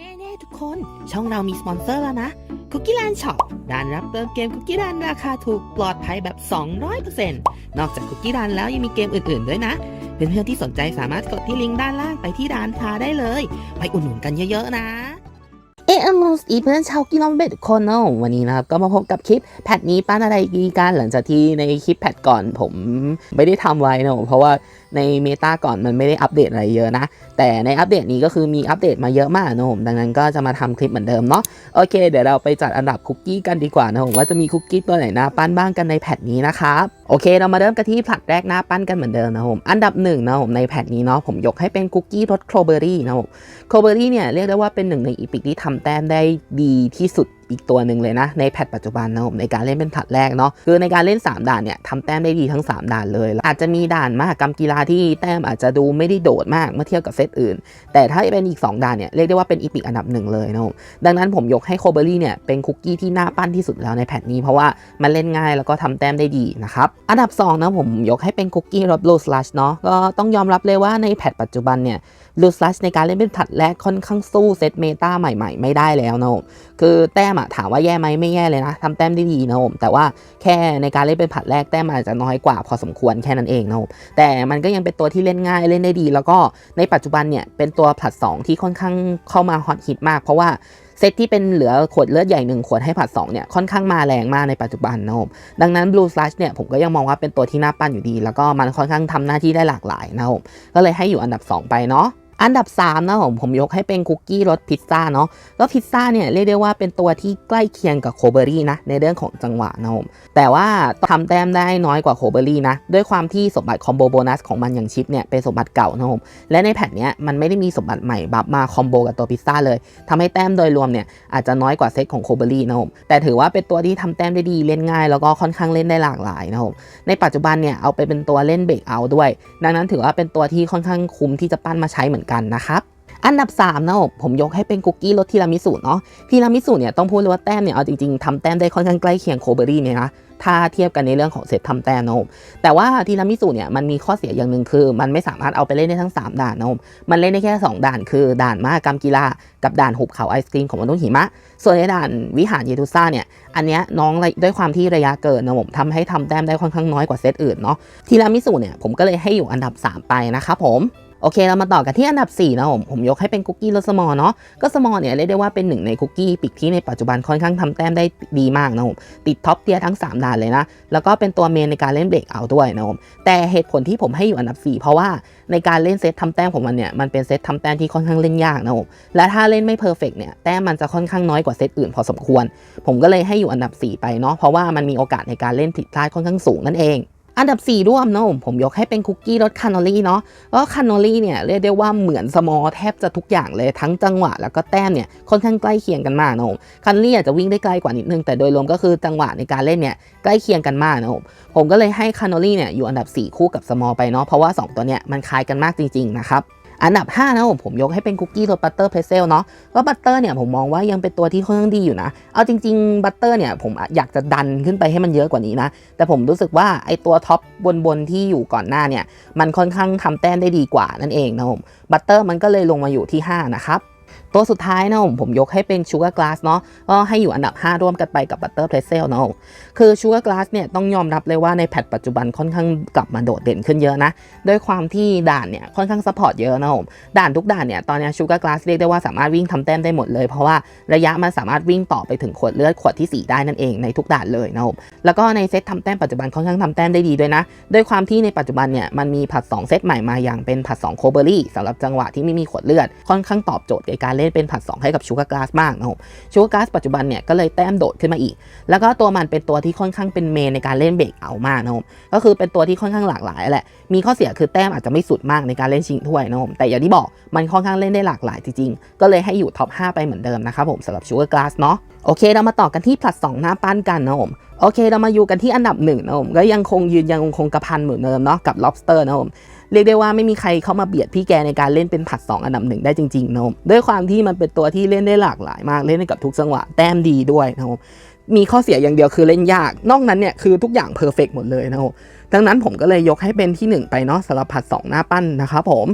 เน่ๆทุกคน ช่องเรามีสปอนเซอร์แล้วนะคุกกี้ a ลนช็อปร้านรับเติมเกมคุกกี้ a ลนราคาถูกปลอดภัยแบบ 200%นอกจากคุกกี้ a ลนแล้วยังมีเกมอื่นๆด้วยนะ เพื่อนๆที่สนใจสามารถกดที่ลิงก์ด้านล่างไปที่ร้านค้าได้เลย ไปอุดหนุนกันเยอะๆนะ เออมสอีเพื่อนชาวกิโลเมตรทุกคนเนาะวันนี้นะครับ ก็มาพบกับคลิปแพทนี้ปั้นอะไรดีกันหลังจากที่ในคลิปแพทก่อนผมไม่ได้ทำไว้นะเพราะว่า ในเมตาก่อนมันไม่ได้อัปเดตอะไรเยอะนะ แต่ในอัปเดตนี้ก็คือมีอัปเดตมาเยอะมากนะผมดังนั้นก็จะมาทำคลิปเหมือนเดิมเนาะโอเค เดี๋ยวเราไปจัดอันดับคุกกี้กันดีกว่านะผมว่าจะมีคุกกี้ตัวไหนน่าปั้นบ้างกันในแพทนี้นะครับโอเค เรามาเริ่มกันที่ผลัดแรกหน้าปั้นกันเหมือนเดิมนะผมอันดับหนึ่งนะผมในแพทนี้เนาะผมยกให้เป็นคุกกี้รสโครเบอรี่นะผมโคเบอรี่เนี่ยเรียกได้ว่าเป็นหนึ่งในอีพิกที่ทำแต้มได้ดีที่สุด อีกตัวหนึ่งเลยนะ ในแพทปัจจุบันนะผมในการเล่นเป็นผลัดแรกเนาะคือในการเล่น 3 ด่านเนี่ยทำแต้มได้ดีทั้ง 3 ด่านเลย อาจจะมีด่านมหกรรมกีฬาที่แต้มอาจจะดูไม่ได้โดดมากเมื่อเทียบกับเซตอื่น แต่ถ้าเป็นอีก 2 ด่านเนี่ยเรียกได้ว่าเป็นอีพิกอันดับหนึ่งเลยนะผมดังนั้นผมยกให้โคเบอรี่เนี่ยเป็นคุกกี้ที่น่าปั้นที่สุดแล้วในแพทนี้เพราะว่ามันเล่นง่ายแล้วก็ทำแต้มได้ดีนะครับอันดับสองนะผมยกให้เป็นคุกกี้รสบลูสลัชเนาะก็ต้องยอมรับเลยว่าในแพทปัจจุบันเนี่ยลูสลัชในการเล่นเป็นผลัดแรกค่อนข้างสู้เซตเมตาใหม่ ๆ ไม่ได้แล้วนะผมคือแต้มอะถามว่าแย่ไหมไม่แย่เลยนะทำแต้มได้ดีนะผมแต่ว่าแค่ในการเล่นเป็นผัดแรกแต้มอาจจะน้อยกว่าพอสมควรแค่นั้นเองนะผมแต่มันก็ยังเป็นตัวที่เล่นง่ายเล่นได้ดี แล้วก็ในปัจจุบันเนี่ยเป็นตัวผัด 2 ที่ค่อนข้างเข้ามาฮอตฮิตมาก เพราะว่าเซตที่เป็นเหลือขวดเลือดใหญ่หนึ่งขวดให้ผัด2เนี่ยค่อนข้างมาแรงมากในปัจจุบันนะผมดังนั้น Blue Slash เนี่ยผมก็ยังมองว่าเป็นตัวที่น่าปั้นอยู่ดี แล้วก็มันค่อนข้างทำหน้าที่ได้หลากหลายนะผมก็เลยให้อยู่อันดับ 2 ไปเนาะ อันดับ3นะผมผมยกให้เป็นคุกกี้รสพิซซ่าเนาะก็พิซซ่าเนี่ยเรียกได้ว่าเป็นตัวที่ใกล้เคียงกับโคเบอรี่นะในเรื่องของจังหวะนะผมแต่ว่าทำแต้มได้น้อยกว่าโคเบอรี่นะด้วยความที่สมบัติคอมโบโบนัสของมันอย่างชิปเนี่ยเป็นสมบัติเก่านะผมและในแพทเนี้ยมันไม่ได้มีสมบัติใหม่บัฟมาคอมโบกับตัวพิซซ่าเลยทำให้แต้มโดยรวมเนี่ยอาจจะน้อยกว่าเซตของโคเบอรี่นะผมแต่ถือว่าเป็นตัวที่ทำแต้มได้ดีเล่นง่าย แล้วก็ค่อนข้างเล่นได้หลากหลายนะผมในปัจจุบันเนี่ยเอาไปเป็นตัวเล่นเบรกเอาด้วย ดังนั้นถือว่าเป็นตัวที่ค่อนข้างคุ้มที่จะปั้นมาใช้เหมือนกันนะครับอันดับ3นะผมยกให้เป็นคุกกี้รสทีรามิสุเนาะทีรามิสุเนี่ยต้องพูดเลยว่าแต้มเนี่ยเอาจริงๆทำแต้มได้ค่อนข้างใกล้เคียงโคเบอรี่เนี่ยนะถ้าเทียบกันในเรื่องของเซตทำแต้มนะผมแต่ว่าทีรามิสุเนี่ยมันมีข้อเสียอย่างหนึ่งคือ มันไม่สามารถเอาไปเล่นได้ทั้ง 3 ด่านนะผมมันเล่นได้แค่ 2 ด่านคือด่านมหกรรมกีฬากับด่านหุบเขาไอศครีมของมนุษย์หิมะ ส่วนในด่านวิหารเยตุซ่าเนี่ยอันเนี้ยน้องด้วยความที่ระยะเกินนะผมทำให้ทำแต้มได้ค่อนข้างน้อยกว่าเซตอื่นเนาะทีรามิสุเนี่ยผมก็เลยให้อยู่อันดับ 3 ไปนะครับผม โอเคเรามาต่อกันที่อันดับ4นะผมผมยกให้เป็นคุกกี้รสมอลเนาะก็สมอลเนี่ยเรียกได้ว่าเป็นหนึ่งในคุกกี้ปิกที่ในปัจจุบันค่อนข้างทำแต้มได้ดีมากนะผมติดท็อปเทียร์ทั้ง 3ด่านเลยนะ แล้วก็เป็นตัวเมนในการเล่นเบรกเอาด้วยนะผมแต่เหตุผลที่ผมให้อยู่อันดับ 4 เพราะว่าในการเล่นเซตทำแต้มของมันเนี่ยมันเป็นเซตทำแต้มที่ค่อนข้างเล่นยากนะผมและถ้าเล่นไม่เพอร์เฟกเนี่ยแต้มมันจะค่อนข้างน้อยกว่าเซตอื่นพอสมควร ผมก็เลยให้อยู่อันดับ 4 ไปเนาะเพราะว่ามันมีโอกาสในการเล่นผิดพลาดค่อนข้างสูงนั่นเอง อันดับ 4 ร่วมเนาะผมยกให้เป็นคุกกี้รสคานอลี่เนาะก็คานอลี่เนี่ยเรียกได้ว่าเหมือนสมอลแทบจะทุกอย่างเลยทั้งจังหวะแล้วก็แต้มเนี่ยค่อนข้างใกล้เคียงกันมากนะผมคานอลี่อาจจะวิ่งได้ไกลกว่านิดนึงแต่โดยรวมก็คือจังหวะในการเล่นเนี่ยใกล้เคียงกันมากนะผมผมก็เลยให้คานอลี่เนี่ยอยู่อันดับ 4 คู่กับสมอลไปเนาะเพราะว่า 2 ตัวเนี่ยมันคล้ายกันมากจริงๆนะครับ อันดับ5นะผมผมยกให้เป็นคุกกี้รสบัตเตอร์เพรสเซลเนาะก็บัตเตอร์เนี่ยผมมองว่ายังเป็นตัวที่ค่อนข้างดีอยู่นะ เอาจริงๆบัตเตอร์เนี่ยผมอยากจะดันขึ้นไปให้มันเยอะกว่านี้นะ แต่ผมรู้สึกว่าไอตัวท็อปบนๆที่อยู่ก่อนหน้าเนี่ยมันค่อนข้างทำแต้มได้ดีกว่านั่นเองนะผมบัตเตอร์มันก็เลยลงมาอยู่ที่ 5 นะครับ ตัวสุดท้ายนะผมผมยกให้เป็นชูการ์กลาสเนาะก็ให้อยู่อันดับ 5 ร่วมกันไปกับบัตเตอร์เพรสเซลเนาะคือชูการ์กลาสเนี่ยต้องยอมรับเลยว่าในแพทปัจจุบันค่อนข้างกลับมาโดดเด่นขึ้นเยอะนะด้วยความที่ด่านเนี่ยค่อนข้างซัพพอร์ตเยอะนะผมด่านทุกด่านเนี่ยตอนนี้ชูการ์กลาสเรียกได้ว่าสามารถวิ่งทำแต้มได้หมดเลย เพราะว่าระยะมันสามารถวิ่งต่อไปถึงขวดเลือดขวดที่ 4 ได้นั่นเองในทุกด่านเลยนะผมแล้วก็ในเซตทำแต้มปัจจุบันค่อนข้างทำแต้มได้ดีด้วยนะด้วยความที่ในปัจจุบันเนี่ยมันมีผัด2เซตใหม่มาอย่างเป็นผัด2โคเบอรี่สำหรับจังหวะที่ไม่มีขวดเลือดค่อนข้างตอบโจทย์ในการเล่นเป็นผัด 2 ให้กับชูการ์กลาสมากนะผมชูการ์กลาสปัจจุบันเนี่ยก็เลยแต้มโดดขึ้นมาอีก แล้วก็ตัวมันเป็นตัวที่ค่อนข้างเป็นเมนในการเล่นเบรกเอามากนะผมก็คือเป็นตัวที่ค่อนข้างหลากหลายแหละมีข้อเสียคือแต้มอาจจะไม่สุดมากในการเล่นชิงถ้วยนะผมแต่อย่างที่บอกมันค่อนข้างเล่นได้หลากหลายจริงๆก็เลยให้อยู่ท็อป5ไปเหมือนเดิมนะครับผมสำหรับชูการ์กลาสเนาะโอเค เรามาต่อกันที่ผลัด2หน้าปั้นกันนะผมโอเค เรามาอยู่กันที่อันดับหนึ่งนะผมก็ยังคงยืนยังคงกระพันเหมือนเดิมเนาะกับ lobster นะผม เรียกได้ว่าไม่มีใครเข้ามาเบียดพี่แกในการเล่นเป็นผัด 2 อันดับหนึ่งได้จริงๆนะผมด้วยความที่มันเป็นตัวที่เล่นได้หลากหลายมากเล่นได้กับทุกจังหวะแต้มดีด้วยนะผมมีข้อเสียอย่างเดียวคือเล่นยาก นอกนั้นเนี่ยคือทุกอย่างเพอร์เฟกหมดเลยนะผมดังนั้นผมก็เลยยกให้เป็นที่ 1 ไปเนาะสำหรับผัด 2 หน้าปั้นนะครับผม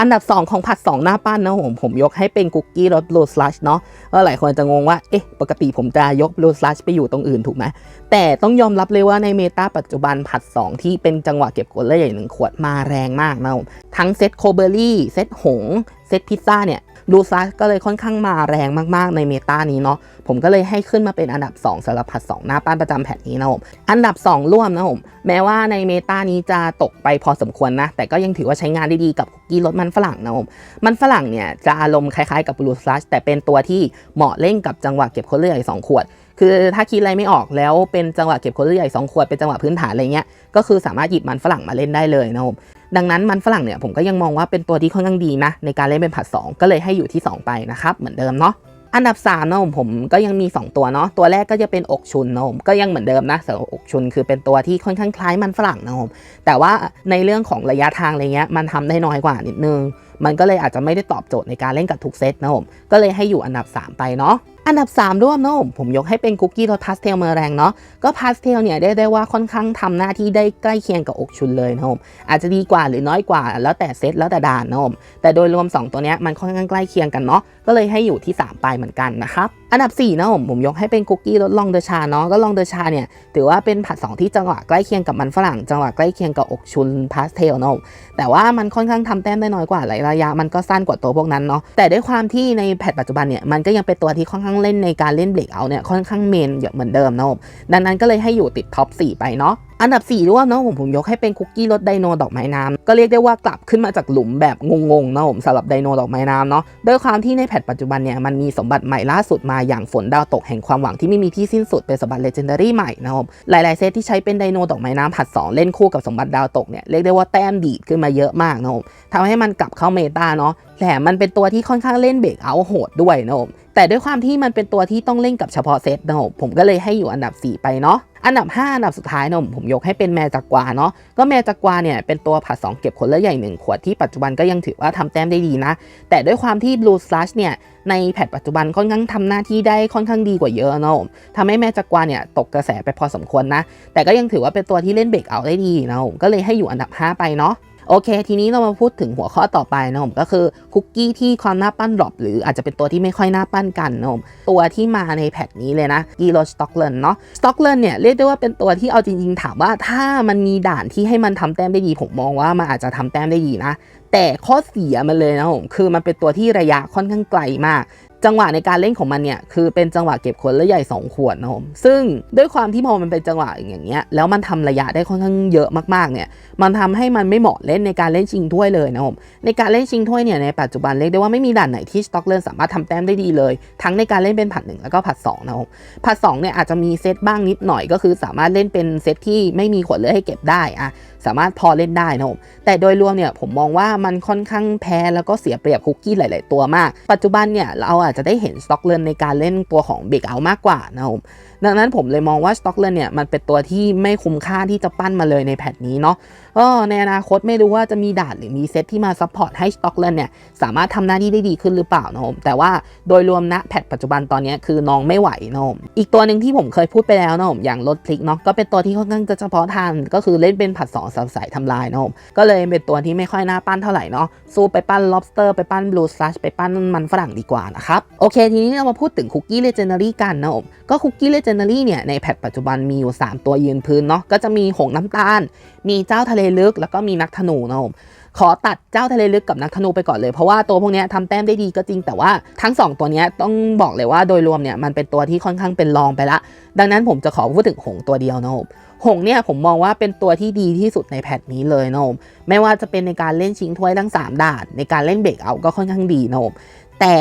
อันดับ 2 ของผัด 2 หน้าปั้นนะผมผมยกให้เป็นคุกกี้รสบลูสลัชเนาะก็หลายคนจะงงว่า เอ๊ะ ปกติผมจะยกบลูสลัชไปอยู่ตรงอื่นถูกไหม แต่ต้องยอมรับเลยว่าในเมตาปัจจุบันผัด 2 ที่เป็นจังหวะเก็บกดเลยใหญ่หนึ่งขวดมาแรงมากนะทั้งเซตโคเบอรี่เซตหงเซตพิซซ่าเนี่ย ดูซัสก็เลยค่อนข้างมาแรงมากๆในเมตานี้เนาะผมก็เลยให้ขึ้นมาเป็นอันดับ 2สำหรับผัด 2 หน้าปั้นประจำแผ่นนี้นะผมอันดับ 2 ร่วมนะผมแม้ว่าในเมตานี้จะตกไปพอสมควรนะ แต่ก็ยังถือว่าใช้งานได้ดีกับคุกกี้รสมันฝรั่งนะผมมันฝรั่งเนี่ยจะอารมณ์คล้ายๆกับบลูซัสแต่เป็นตัวที่เหมาะเล่นกับจังหวะเก็บคนเลือดสองขวด คือถ้าคิดอะไรไม่ออกแล้วเป็นจังหวะเก็บคนเลือใหญ่สองขวดเป็นจังหวะพื้นฐานอะไรเงี้ยก็คือสามารถหยิบมันฝรั่งมาเล่นได้เลยนะผมดังนั้นมันฝรั่งเนี่ยผมก็ยังมองว่าเป็นตัวที่ค่อนข้างดีนะ ในการเล่นเป็นผัด2ก็เลยให้อยู่ที่ 2 ไปนะครับเหมือนเดิมเนาะอันดับ3นะผมผมก็ยังมี 2 ตัวเนาะตัวแรกก็จะเป็นอกชุนนะผมก็ยังเหมือนเดิมนะสำหรับอกชุนคือเป็นตัวที่ค่อนข้างคล้ายมันฝรั่งนะผมแต่ว่าในเรื่องของระยะทางอะไรเงี้ยมันทำได้น้อยกว่านิดนึง มันก็เลยอาจจะไม่ได้ตอบโจทย์ในการเล่นกับทุกเซตนะผมก็เลยให้อยู่อันดับ 3 ไปเนาะ อันดับ 3 ร่วมนะผมผมยกให้เป็นคุกกี้รสพาสเทลเมอแรงเนาะก็พาสเทลเนี่ยได้ได้ว่าค่อนข้างทำหน้าที่ได้ใกล้เคียงกับอกชุนเลยนะผมอาจจะดีกว่าหรือน้อยกว่า แล้วแต่เซตแล้วแต่ด่านนะผมแต่โดยรวม 2 ตัวเนี้ยมันค่อนข้างใกล้เคียงกันเนาะก็เลยให้อยู่ที่ 3 ไปเหมือนกันนะครับ อันดับ4นะผมผมยกให้เป็นคุกกี้รสลองเดชาเนาะก็ลองเดชาเนี่ยถือว่าเป็นผัด2ที่จังหวะใกล้เคียงกับมันฝรั่ง จังหวะใกล้เคียงกับอกชุนพาสเทลเนาะแต่ว่ามันค่อนข้างทำแต้มได้น้อยกว่าหลายระยะ มันก็สั้นกว่าตัวพวกนั้นเนาะแต่ด้วยความที่ในแพทปัจจุบันเนี่ยมันก็ยังเป็นตัวที่ค่อนข้างเล่นในการเล่นเบรกเอาเนี่ยค่อนข้างเมนอย่เหมือนเดิมนะผมดังนั้นก็เลยให้อยู่ติดท็อป4ไปเนาะ อันดับ 4 ร่วมเนาะผมผมยกให้เป็นคุกกี้รสไดโนดอกไม้น้ำก็เรียกได้ว่ากลับขึ้นมาจากหลุมแบบงงๆนะผมสำหรับไดโนดอกไม้น้ำเนาะด้วยความที่ในแพทปัจจุบันเนี่ยมันมีสมบัติใหม่ล่าสุดมาอย่างฝนดาวตกแห่งความหวังที่ไม่มีที่สิ้นสุดเป็นสมบัติเลเจนดารี่ใหม่นะผมหลายๆเซตที่ใช้เป็นไดโนดอกไม้น้ำผัดสองเล่นคู่กับสมบัติดาวตกเนี่ยเรียกได้ว่าแต้มดีดขึ้นมาเยอะมากนะผมทำให้มันกลับเข้าเมตาเนาะ แถมมันเป็นตัวที่ค่อนข้างเล่นเบรกเอาโหดด้วยนะผมแต่ด้วยความที่มันเป็นตัวที่ต้องเล่นกับเฉพาะเซตนะผมผมก็เลยให้อยู่อันดับ 4 ไปเนาะอันดับ 5 อันดับสุดท้ายเนาะผมยกให้เป็นแมจากวาเนาะก็แมจากวาเนี่ยเป็นตัวผัด2เก็บขนลือดใหญ่ 1 ขวดที่ปัจจุบันก็ยังถือว่าทำแต้มได้ดีนะ แต่ด้วยความที่ Blue Slash เนี่ยในแพทปัจจุบันค่อนข้างทำหน้าที่ได้ค่อนข้างดีกว่าเยอะเนาะทำให้แมจากวาเนี่ยตกกระแสไปพอสมควรนะ แต่ก็ยังถือว่าเป็นตัวที่เล่นเบรกเอาได้ดีนะผมก็เลยให้อยู่อันดับ 5 ไปเนาะ โอเค ทีนี้เรามาพูดถึงหัวข้อต่อไปนะผมก็คือคุกกี้ที่ความหน้าปั้นดรอปหรืออาจจะเป็นตัวที่ไม่ค่อยหน้าปั้นกันนะผมตัวที่มาในแพทนี้เลยนะกีโรสต็อกเลนเนาะสต็อกเลนเนี่ยเรียกได้ว่าเป็นตัวที่เอาจริงๆ ถามว่าถ้ามันมีด่านที่ให้มันทำแต้มได้ดี ผมมองว่ามันอาจจะทำแต้มได้ดีนะแต่ข้อเสียมันเลยนะผมคือมันเป็นตัวที่ระยะค่อนข้างไกลมาก จังหวะในการเล่นของมันเนี่ยคือเป็นจังหวะเก็บขนและใหญ่ 2 ขวดนะผมซึ่งด้วยความที่พอมันเป็นจังหวะอย่างเงี้ยแล้วมันทำระยะได้ค่อนข้างเยอะมากๆเนี่ยมันทำให้มันไม่เหมาะเล่นในการเล่นชิงถ้วยเลยนะผมในการเล่นชิงถ้วยเนี่ยในปัจจุบันเรียกได้ว่าไม่มีด่านไหนที่สต็อกเลนสามารถทำแต้มได้ดีเลย ทั้งในการเล่นเป็นผัดหนึ่งแล้วก็ผัดสองนะผมผัดสองเนี่ยอาจจะมีเซตบ้างนิดหน่อยก็คือสามารถเล่นเป็นเซตที่ไม่มีขวดเลือดให้เก็บได้อะสามารถพอเล่นได้นะผมแต่โดยรวมเนี่ยผมมองว่ามันค่อนข้างแพ้แล้วก็เสียเปรียบคุกกี้หลาย ๆ ตัวมาก ปัจจุบันเนี่ยเราอาจจะได้เห็นสต็อกเลนในการเล่นตัวของเบรกเอามากกว่านะผม ดังนั้นผมเลยมองว่าสต็อกเลนเนี่ยมันเป็นตัวที่ไม่คุ้มค่าที่จะปั้นมาเลยในแพทนี้เนาะก็ในอนาคตไม่รู้ว่าจะมีด่านหรือมีเซตที่มาซัพพอร์ตให้สต็อกเลนเนี่ยสามารถทำหน้าที่ได้ดีขึ้นหรือเปล่านะผมแต่ว่าโดยรวมณแพทปัจจุบันตอนนี้คือน้องไม่ไหวนะผมอีกตัวหนึ่งที่ผมเคยพูดไปแล้วนะผมอย่างรถพลิกเนาะก็เป็นตัวที่ค่อนข้างจะเฉพาะทางก็คือเล่นเป็นผัดสองสสายทำลายนะผมก็เลยเป็นตัวที่ไม่ค่อยน่าปั้นเท่าไหร่เนาะสู้ไปปั้น lobster ไปปั้น blue slash ไปปั้นมันฝรั่งดีกว่านะครับโอเคทีนี้เรามาพูดถึงคุกกี้ legendary กันนะผมก็คุกกี้ legendary เเนอรี่เนี่ยในแพทปัจจุบันมีอยู่ 3 ตัวยืนพื้นเนาะก็จะมีหงน้ำตาล มีเจ้าทะเลลึก แล้วก็มีนักธนูนะผมขอตัดเจ้าทะเลลึกกับนักธนูไปก่อนเลย เพราะว่าตัวพวกนี้ทำแต้มได้ดีก็จริงแต่ว่าทั้ง 2 ตัวเนี้ยต้องบอกเลยว่าโดยรวมเนี่ยมันเป็นตัวที่ค่อนข้างเป็นรองไปละ ดังนั้นผมจะขอพูดถึงหงตัวเดียวนะผมหงเนี่ยผมมองว่าเป็นตัวที่ดีที่สุดในแพทนี้เลยนะผมไม่ว่าจะเป็นในการเล่นชิงถ้วยทั้ง 3 ด่าน ในการเล่นเบรกเอาก็ค่อนข้างดีนะผมแต่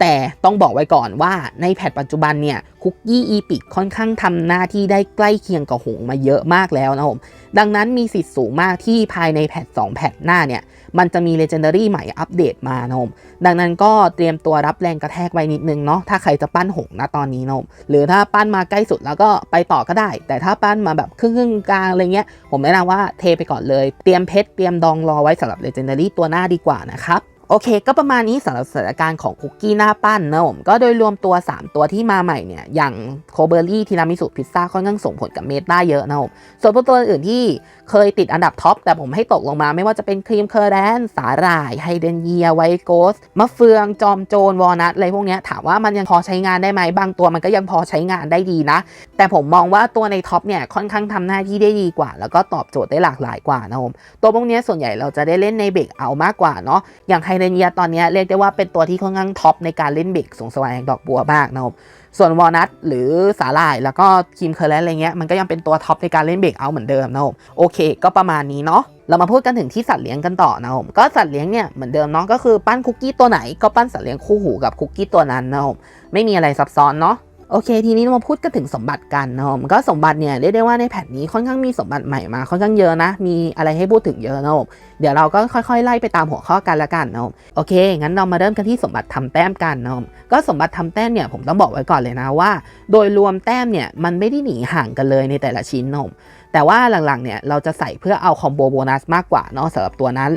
แต่ต้องบอกไว้ก่อนว่าในแพทปัจจุบันเนี่ยคุกกี้อีพิกค่อนข้างทำหน้าที่ได้ใกล้เคียงกับหงมาเยอะมากแล้วนะผมดังนั้นมีสิทธิ์สูงมากที่ภายในแพท2แพทหน้าเนี่ยมันจะมี Legendary ใหม่อัปเดตมานะผมดังนั้นก็เตรียมตัวรับแรงกระแทกไว้นิดนึงเนาะถ้าใครจะปั้นหงนะตอนนี้นะผมหรือถ้าปั้นมาใกล้สุดแล้วก็ไปต่อก็ได้ แต่ถ้าปั้นมาแบบครึ่งกลางอะไรเงี้ยผมแนะนำว่าเทไปก่อนเลย เตรียมเพชรเตรียมดองรอไว้สำหรับ Legendary ตัวหน้าดีกว่านะครับ โอเค ก็ประมาณนี้สำหรับสถานการณ์ของคุกกี้หน้าปั้นนะผมก็โดยรวมตัว 3 ตัวที่มาใหม่เนี่ยอย่างโคเบอรี่ทีรามิสุพิซซ่าค่อนข้างส่งผลกับเมตาเยอะนะผมส่วนพวกตัวอื่นที่ เคยติดอันดับท็อป แต่ผมให้ตกลงมาไม่ว่าจะเป็นครีมเคอร์แรนสาหร่ายไฮเดนเยียไวโกสมะเฟือง จอมโจรวอลนัทอะไรพวกนี้ถามว่ามันยังพอใช้งานได้ไหมบางตัวมันก็ยังพอใช้งานได้ดีนะ แต่ผมมองว่าตัวในท็อปเนี่ยค่อนข้างทำหน้าที่ได้ดีกว่า แล้วก็ตอบโจทย์ได้หลากหลายกว่านะผมตัวพวกนี้ส่วนใหญ่เราจะได้เล่นในเบรกเอามากกว่าเนาะอย่างไฮเดนเยียตอนนี้เรียกได้ว่าเป็นตัวที่ค่อนข้างท็อปในการเล่นเบรกสงสวรรค์แห่งดอกบัวมากนะผม ส่วนวอลนัทหรือสาหร่าย แล้วก็ครีมเคอร์แลนอะไรเงี้ยมันก็ยังเป็นตัวท็อปในการเล่นเบรกเอาเหมือนเดิมนะผมโอเค ก็ประมาณนี้เนาะเรามาพูดกันถึงที่สัตว์เลี้ยงกันต่อนะผมก็สัตว์เลี้ยงเนี่ยเหมือนเดิมเนาะก็คือปั้นคุกกี้ตัวไหนก็ปั้นสัตว์เลี้ยงคู่หูกับคุกกี้ตัวนั้นนะผมไม่มีอะไรซับซ้อนเนาะ โอเค ทีนี้เรามาพูดกันถึงสมบัติกันนะผมก็สมบัติเนี่ยเรียกได้ว่าในแผ่นนี้ค่อนข้างมีสมบัติใหม่มาค่อนข้างเยอะนะ มีอะไรให้พูดถึงเยอะนะผมเดี๋ยวเราก็ค่อยๆ ไล่ไปตามหัวข้อกันละกันนะผมโอเค งั้นเรามาเริ่มกันที่สมบัติทำแต้มกันนะผมก็สมบัติทำแต้มเนี่ยผมต้องบอกไว้ก่อนเลยนะว่า โดยรวมแต้มเนี่ยมันไม่ได้หนีห่างกันเลยในแต่ละชิ้นนะผม แต่ว่าหลังๆเนี่ยเราจะใส่เพื่อเอาคอมโบโบนัสมากกว่าเนาะสำหรับตัวนั้น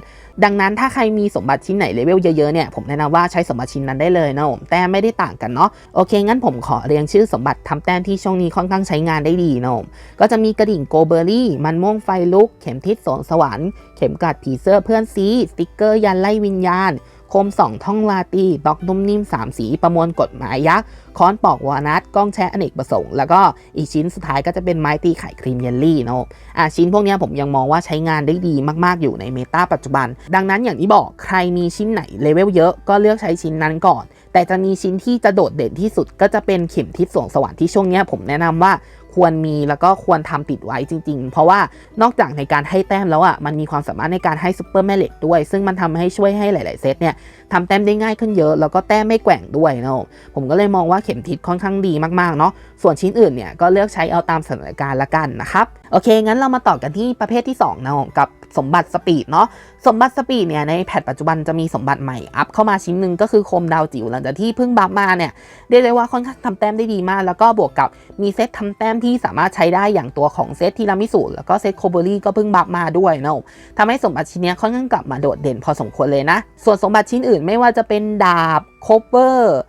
ดังนั้นถ้าใครมีสมบัติชิ้นไหนเลเวลเยอะๆเนี่ยผมแนะนำว่าใช้สมบัติชิ้นนั้นได้เลยนะผมแต้มไม่ได้ต่างกันเนาะโอเค งั้นผมขอเรียงชื่อสมบัติทำแต้มที่ช่วงนี้ค่อนข้างใช้งานได้ดีนะผมก็จะมีกระดิ่งโกเบอรี่ มันม่วงไฟลุก เข็มทิศสนสวรรค์เข็มกัดผีเสื้อเพื่อนซีสติกเกอร์ยันไล่วิญญาณ คมสองท่องลาตีบล็อกนุ่มนิ่มสามสี ประมวลกฎหมายยักษ์ ค้อนปอกวานัทกล้องแช่อเนกประสงค์ แล้วก็อีกชิ้นสุดท้ายก็จะเป็นไม้ตีไข่ครีมเยลลี่เนาะอะชิ้นพวกนี้ผมยังมองว่าใช้งานได้ดีมากๆอยู่ในเมตาปัจจุบัน ดังนั้นอย่างที่บอกใครมีชิ้นไหนเลเวลเยอะก็เลือกใช้ชิ้นนั้นก่อน แต่จะมีชิ้นที่จะโดดเด่นที่สุดก็จะเป็นเข็มทิศสวงสวรรค์ที่ช่วงเนี้ยผมแนะนำว่า ควรมีแล้วก็ควรทำติดไว้จริง ๆ เพราะว่านอกจากในการให้แต้มแล้วอะมันมีความสามารถในการให้ซูเปอร์แม่เหล็กด้วย ซึ่งมันทำให้ช่วยให้หลาย ๆ เซตเนี่ยทำแต้มได้ง่ายขึ้นเยอะ แล้วก็แต้มไม่แกว่งด้วยเนาะผมก็เลยมองว่าเข็มทิศค่อนข้างดีมาก ๆ เนาะส่วนชิ้นอื่นเนี่ยก็เลือกใช้เอาตามสถานการณ์ละกันนะครับโอเคงั้นเรามาต่อกันที่ประเภทที่2นาะกับ สมบัติสปีดเนาะสมบัติสปีดเนี่ยในแพทปัจจุบันจะมีสมบัติใหม่อัพเข้ามาชิ้นหนึ่งก็คือโคมดาวจิ๋วหลังจากที่เพิ่งบัฟมาเนี่ยเรียกได้ว่าค่อนข้างทำแต้มได้ดีมาก แล้วก็บวกกับมีเซตทำแต้มที่สามารถใช้ได้อย่างตัวของเซตทีรามิสุแล้วก็เซตโคเบอรี่ก็เพิ่งบัฟมาด้วยเนาะทำให้สมบัติชิ้นเนี้ยค่อนข้างกลับมาโดดเด่นพอสมควรเลยนะ ส่วนสมบัติชิ้นอื่นไม่ว่าจะเป็นดาบโคเวอร์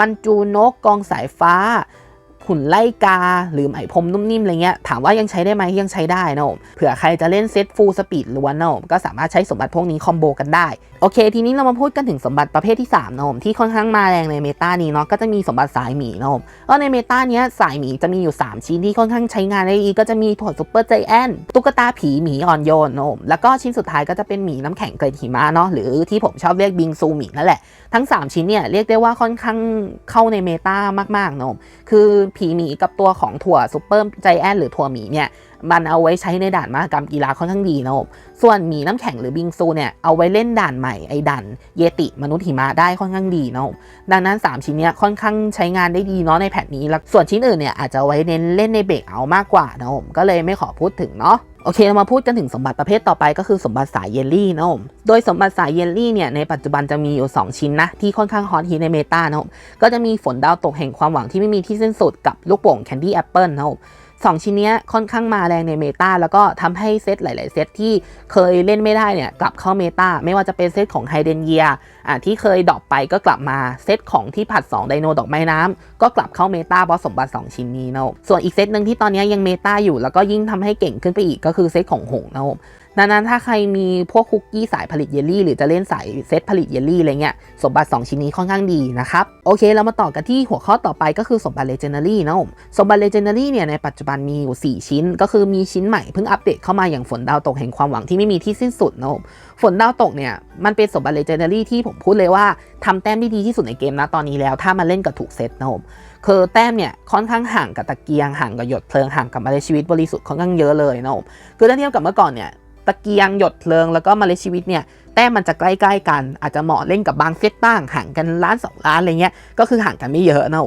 มันจูนกกองสายฟ้า หุ่นไล่กา หรือไหมพรมนุ่มนิ่มอะไรเงี้ยถามว่ายังใช้ได้ไหมยังใช้ได้นะผมเผื่อใครจะเล่นเซตฟูลสปีดล้วนนะผมก็สามารถใช้สมบัติพวกนี้คอมโบกันได้ โอเค ทีนี้เรามาพูดกันถึงสมบัติประเภทที่3นะผมที่ค่อนข้างมาแรงในเมตานี้เนาะก็จะมีสมบัติสายหมีนะผมก็ในเมตาเนี้ยสายหมีจะมีอยู่ 3 ชิ้นที่ค่อนข้างใช้งานได้ดีก็จะมีผลซุปเปอร์ใจแอนตุ๊กตาผีหมีอ่อนโยนนะผมแล้วก็ชิ้นสุดท้ายก็จะเป็นหมีน้ำแข็งเกล็ดหิมะเนาะหรือที่ผมชอบเรียกบิงซูหมีนั่นแหละทั้ง 3 ชิ้นเนี่ยเรียกได้ว่าค่อนข้างเข้าในเมตามากๆนะผมคือผีหมีกับตัวของถั่วซูเปอร์ใจแอนหรือถั่วหมีเนี่ยมันเอาไว้ใช้ในด่านมหกรรมกีฬาค่อนข้างดีนะผมส่วนหมีน้ำแข็งหรือบิงซูเนี่ยเอาไว้เล่นด่านใหม่ไอ้ด่านเยติมนุษย์หิมะได้ค่อนข้างดีนะผมดังนั้น 3 ชิ้นเนี้ยค่อนข้างใช้งานได้ดีเนาะในแผ่นนี้แล้วส่วนชิ้นอื่นเนี่ยอาจจะไว้เน้นเล่นในเบรกเอามากกว่านะผมก็เลยไม่ขอพูดถึงเนาะ โอเคเรามาพูดกันถึงสมบัติประเภทต่อไปก็คือสมบัติสายเยลลี่นะผมโดยสมบัติสายเยลลี่เนี่ยในปัจจุบันจะมีอยู่ 2 ชิ้นนะ ที่ค่อนข้างฮอตฮิตในเมตานะผมก็จะมีฝนดาวตกแห่งความหวังที่ไม่มีที่สิ้นสุดกับลูกโป่งแคนดี้แอปเปิลนะผม สองชิ้นเนี้ยค่อนข้างมาแรงในเมตาแล้วก็ทำให้เซตหลาย ๆ เซตที่เคยเล่นไม่ได้เนี่ยกลับเข้าเมตาไม่ว่าจะเป็นเซตของไฮเดนเยียอ่าที่เคยดรอปไปก็กลับมาเซตของที่ผัด 2 ไดโนดอกไม้น้ำก็กลับเข้าเมตาเพราะสมบัติ 2 ชิ้นนี้นะส่วนอีกเซตหนึ่งที่ตอนนี้ยังเมตาอยู่แล้วก็ยิ่งทำให้เก่งขึ้นไปอีกก็คือเซตของหงส์นะ ดังนั้นถ้าใครมีพวกคุกกี้สายผลิตเยลลี่ หรือจะเล่นสายเซตผลิตเยลลี่อะไรเงี้ยสมบัติ 2 ชิ้นนี้ค่อนข้างดีนะครับ โอเค เรามาต่อกันที่หัวข้อต่อไปก็คือสมบัติเลเจนดารี่นะผมสมบัติเลเจนดารี่เนี่ยในปัจจุบันมีอยู่ 4 ชิ้น ก็คือมีชิ้นใหม่เพิ่งอัปเดตเข้ามาอย่างฝนดาวตกแห่งความหวังที่ไม่มีที่สิ้นสุดนะผมฝนดาวตกเนี่ยมันเป็นสมบัติเลเจนดารี่ที่ผมพูดเลยว่าทำแต้มได้ดีที่สุดในเกมนะตอนนี้แล้ว ถ้ามันเล่นกับถูกเซตนะผมคือแต้มเนี่ยค่อนข้างห่างกับตะเกียงห่างกับหยดเพลิงห่างกับมาเลชีวิตบริสุทธิ์ค่อนข้างเยอะเลยนะผมคือถ้าเทียบกับเมื่อก่อนเนี่ย ตะเกียงหยดเพลิงแล้วก็มาเลชีวิตเนี่ยแต้มมันจะใกล้ๆกันอาจจะเหมาะเล่นกับบางเซตบ้างห่างกันล้านสองล้านอะไรเงี้ยก็คือห่างกันไม่เยอะนะ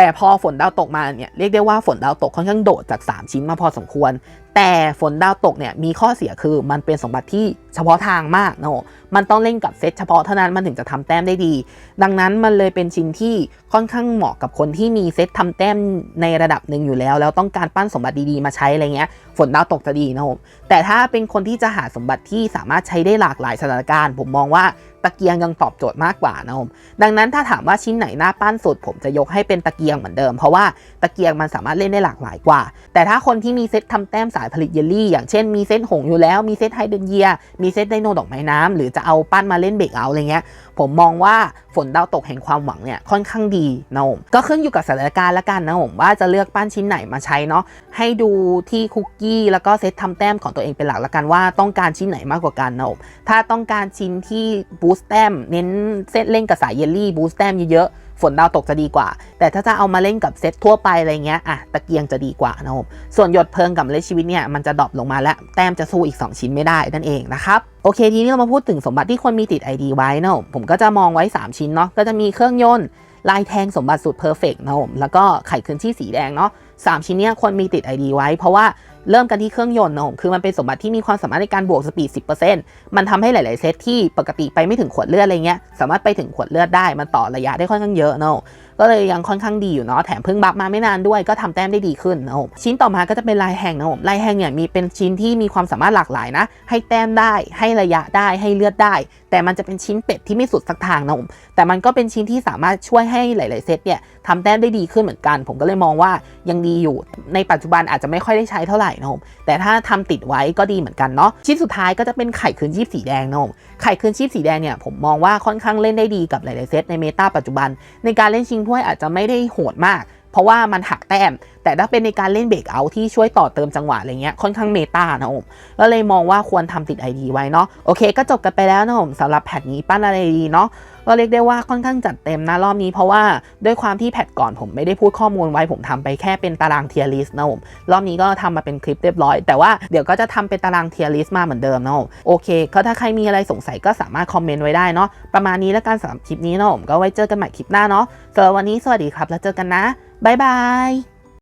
แต่พอฝนดาวตกมาเนี่ยเรียกได้ว่าฝนดาวตกค่อนข้างโดดจาก 3 ชิ้นมาพอสมควร แต่ฝนดาวตกเนี่ยมีข้อเสียคือมันเป็นสมบัติที่เฉพาะทางมากเนะมันต้องเล่นกับเซตเฉพาะเท่านั้นมันถึงจะทำแต้มได้ดี ดังนั้นมันเลยเป็นชิ้นที่ค่อนข้างเหมาะกับคนที่มีเซตทำแต้มในระดับหนึ่งอยู่แล้ว แล้วต้องการปั้นสมบัติดีๆมาใช้อะไรเงี้ย ฝนดาวตกจะดีนะผมแต่ถ้าเป็นคนที่จะหาสมบัติที่สามารถใช้ได้หลากหลายสถานการณ์ ผมมองว่า ตะเกียงยังตอบโจทย์มากกว่านะผมดังนั้นถ้าถามว่าชิ้นไหนน่าปั้นสุด ผมจะยกให้เป็นตะเกียงเหมือนเดิม เพราะว่าตะเกียงมันสามารถเล่นได้หลากหลายกว่า แต่ถ้าคนที่มีเซตทำแต้มสายผลิตเยลลี่ อย่างเช่นมีเซตหงอยู่แล้วมีเซตไฮเดรนเยีย มีเซตไดโนดอกไม้น้ำหรือจะเอาปั้นมาเล่นเบรกเอาอะไรเงี้ยผมมองว่าฝนดาวตกแห่งความหวังเนี่ยค่อนข้างดีนะผมก็ขึ้นอยู่กับสถานการณ์ละกันนะผมว่าจะเลือกปั้นชิ้นไหนมาใช้เนาะให้ดูที่คุกกี้แล้วก็เซตทำแต้มของตัวเองเป็นหลักละกันว่าต้องการชิ้นไหนมากกว่ากันนะผมถ้าต้องการชิ้นที่บูสต์แต้มเน้นเซตเล่นกับสายเยลลี่บูสต์แต้มเยอะๆฝนดาวตกจะดีกว่า แต่ถ้าจะเอามาเล่นกับเซตทั่วไปอะไรเงี้ยอะตะเกียงจะดีกว่านะผมส่วนหยดเพลิงกับเลชีวิตเนี่ยมันจะดรอปลงมาแล้วแต้มจะสู้อีก 2 ชิ้นไม่ได้นั่นเองนะครับโอเคทีนี้เรามาพูดถึงสมบัติที่ควรมีติด ID ไว้นะผมผมก็จะมองไว้ 3 ชิ้นเนาะก็จะมีเครื่องยนต์ลายแทงสมบัติสุดเพอร์เฟกต์นะผมแล้วก็ไข่คืนที่สีแดงเนาะสามชิ้นเนี้ยควรมีติด ID ไว้ เพราะว่า เริ่มกันที่เครื่องยนต์นะผมคือมันเป็นสมบัติที่มีความสามารถในการบวกสปีด 10%มันทำให้หลาย ๆ เซตที่ปกติไปไม่ถึงขวดเลือดอะไรเงี้ยสามารถไปถึงขวดเลือดได้มันต่อระยะได้ค่อนข้างเยอะเนาะ ก็เลยยังค่อนข้างดีอยู่เนาะแถมเพิ่งบัฟมาไม่นานด้วยก็ทำแต้มได้ดีขึ้นนะผมชิ้นต่อมาก็จะเป็นลายแหงนะผมลายแหงเนี่ยมีเป็นชิ้นที่มีความสามารถหลากหลายนะ ให้แต้มได้ให้ระยะได้ให้เลือดได้ แต่มันจะเป็นชิ้นเป็ดที่ไม่สุดสักทางนะผมแต่มันก็เป็นชิ้นที่สามารถช่วยให้หลาย ๆ เซตเนี่ยทำแต้มได้ดีขึ้นเหมือนกัน ผมก็เลยมองว่ายังดีอยู่ในปัจจุบันอาจจะไม่ค่อยได้ใช้เท่าไหร่นะผมแต่ถ้าทำติดไว้ก็ดีเหมือนกันเนาะชิ้นสุดท้ายก็จะเป็นไข่คืนชีพสีแดงนะผมไข่คืนชีพสีแดงเนี่ยผมมองว่าค่อนข้างเล่นได้ดีกับหลาย ๆ เซตในเมตาปัจจุบันในการเล่นชิงถ้วยอาจจะไม่ได้โหดมาก เพราะว่ามันหักแต้ม แต่ถ้าเป็นในการเล่นเบรกเอาที่ช่วยต่อเติมจังหวะอะไรเงี้ยค่อนข้างเมตานะผมก็เลยมองว่าควรทำติดไอดีไว้เนาะโอเค ก็จบกันไปแล้วนะผมสำหรับแพทนี้ปั้นอะไรดีเนาะ ก็เรียกได้ว่าค่อนข้างจัดเต็มนะรอบนี้เพราะว่าด้วยความที่แพทก่อนผมไม่ได้พูดข้อมูลไว้ผมทำไปแค่เป็นตารางเทียร์ลิสต์นะผมรอบนี้ก็ทำมาเป็นคลิปเรียบร้อย แต่ว่าเดี๋ยวก็จะทำเป็นตารางเทียร์ลิสต์มาเหมือนเดิมนะผมโอเค ก็ถ้าใครมีอะไรสงสัยก็สามารถคอมเมนต์ไว้ได้เนาะประมาณนี้แล้วกันสำหรับคลิปนี้นะผมก็ไว้เจอกันใหม่คลิปหน้าเนาะสำหรับวันนี้สวัสดีครับแล้วเจอกันนะบ๊ายบาย